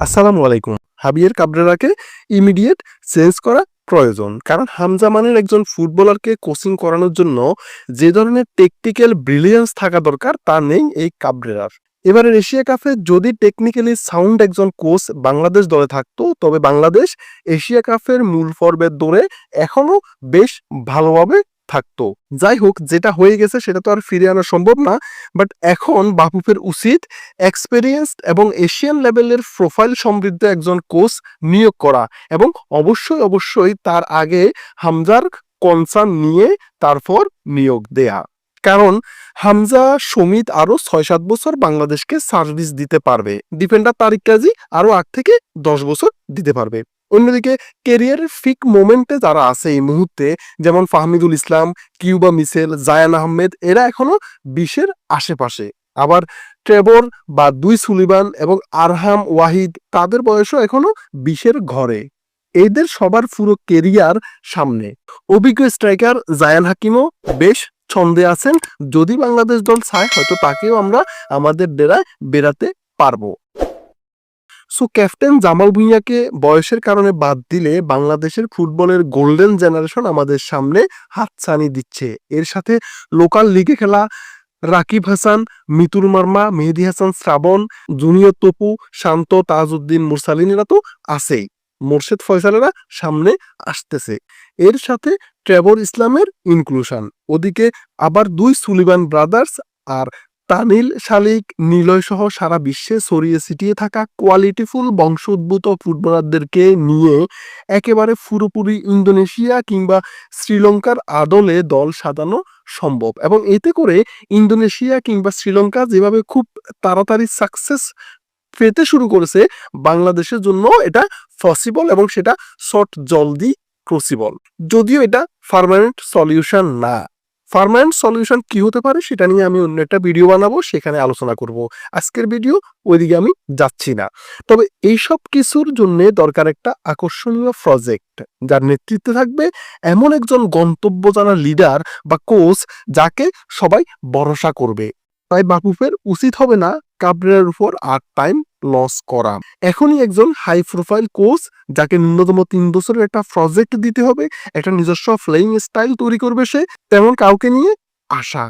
আসসালামু আলাইকুম। হাবিয়ের কাবরেরাকে immediate change করা প্রয়োজন। কারণ হামজা মানের একজন ফুটবলারকে কোচিং করানোর জন্য যে ধরনের টেকনিক্যাল ব্রিলিয়েন্স থাকা দরকার, তা নেই এই কাবরেরার। এবারের এশিয়া কাপে যদি টেকনিক্যালি সাউন্ড একজন কোচ বাংলাদেশ দলে থাকতো, তবে বাংলাদেশ এশিয়া কাপের মূল পর্বের দৌড়ে এখনও বেশ ভালোভাবে থাকতো। যাই হোক যেটা হয়ে গেছে সেটা তো আর ফিরে আনা সম্ভব না বাট এখন বাপুফের উচিত এক্সপেরিয়েন্সড এবং এশিয়ান লেভেলের প্রোফাইল সমৃদ্ধ একজন কোচ নিয়োগ করা এবং অবশ্যই অবশ্যই তার আগে হামজার কনসার্ন নিয়ে তারপর নিয়োগ দেয়া। কারণ হামজা, সমিত আরও ছয় সাত বছর বাংলাদেশকে সার্ভিস দিতে পারবে। ডিফেন্ডার তারিক কাজী আরও আট থেকে দশ বছর দিতে পারবে। অন্যদিকে কেরিয়ারের ফিক মোমেন্টে যারা আছে এই মুহূর্তে, যেমন ফাহমিদুল ইসলাম, কিউবা মিসেল, জায়ান আহমেদ, এরা এখনও বিশের আশেপাশে। আবার ট্রেবর বা দুই সুলিবান এবং আরহাম ওয়াহিদ, তাদের বয়সও এখনও বিশের ঘরে। এদের সবার পুরো কেরিয়ার সামনে। অভিজ্ঞ স্ট্রাইকার জায়ান হাকিমও বেশ ছন্দে আছেন, যদি বাংলাদেশ দল চায় হয়তো তাকেও আমরা আমাদের ডেরায় বেরাতে পারব। সো ক্যাপ্টেন জামাল ভুঁইয়াকে বয়সের কারণে বাদ দিলে বাংলাদেশের ফুটবলের গোল্ডেন জেনারেশন আমাদের সামনে হাতছানি দিচ্ছে। এর সাথে লোকাল লিগে খেলা, রাকিব হাসান, মিতুল মার্মা, মেহেদি হাসান, শ্রাবণ, জুনিয়র তপু, শান্ত, তাজউদ্দিন, মুরসালিনেরা তো আছেই। মোর্শেদ ফয়সালেরা সামনে আসতেছে। এর সাথে ট্রেভর ইসলামের ইনক্লুশন ওদিকে আবার দুই সুলিবান ব্রাদার্স আর তানিল, শালিক, নিলয় সহ সারা বিশ্বে ছড়িয়ে ছিটিয়ে থাকা কোয়ালিটিফুল বংশোদ্ভূত ফুটবলারদেরকে নিয়ে একেবারে পুরোপুরি ইন্দোনেশিয়া কিংবা শ্রীলঙ্কার আদলে দল সাজানো সম্ভব। এবং এতে করে ইন্দোনেশিয়া কিংবা শ্রীলঙ্কা যেভাবে খুব তাড়াতাড়ি সাকসেস পেতে শুরু করেছে, বাংলাদেশের জন্য এটা পসিবল এবং সেটা শর্ট জলদি ক্রসিবল যদিও এটা পার্মানেন্ট সলিউশন না। পার্মানেন্ট সলিউশন কি হতে পারে সেটা নিয়ে আমি অন্য একটা ভিডিও বানাবো, সেখানে আলোচনা করব। আজকের ভিডিও ওইদিকে আমি যাচ্ছি না। তবে এইসব কিছুর জন্য দরকার একটা আকর্ষণীয় প্রজেক্ট যার নেতৃত্বে থাকবে এমন একজন গন্তব্য জানা লিডার বা কোচ যাকে সবাই ভরসা করবে। তাই বাপুফের উচিত হবে না কাবরের উপর আর টাইম লস করা। এখনই একজন হাই প্রোফাইল কোচ যাকে ন্যূনতম তিন বছরের একটা প্রজেক্ট দিতে হবে, একটা নিজস্ব প্লেইং স্টাইল তৈরি করবে সে, তেমন কাউকে নিয়ে আশা।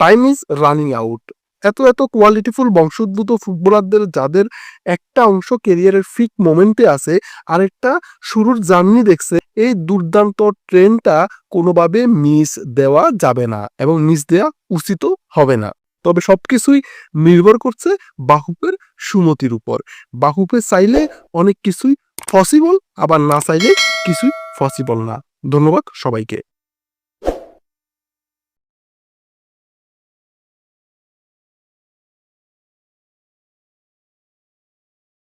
টাইম ইজ রানিং আউট এত এত কোয়ালিটিফুল বংশোদ্ভূত ফুটবলারদের, যাদের একটা অংশ কেরিয়ারের ফিক মোমেন্টে আছে আরেকটা শুরুর জার্নি দেখছে, এই দুর্দান্ত ট্রেনটা কোনোভাবে মিস দেওয়া যাবে না এবং মিস দেওয়া উচিত হবে না। তবে সবকিছুই নির্ভর করছে বাহুপের সুমতির উপর। বাহুপে চাইলে অনেক কিছুই পসিবল আবার না চাইলে কিছুই পসিবল না। ধন্যবাদ সবাইকে।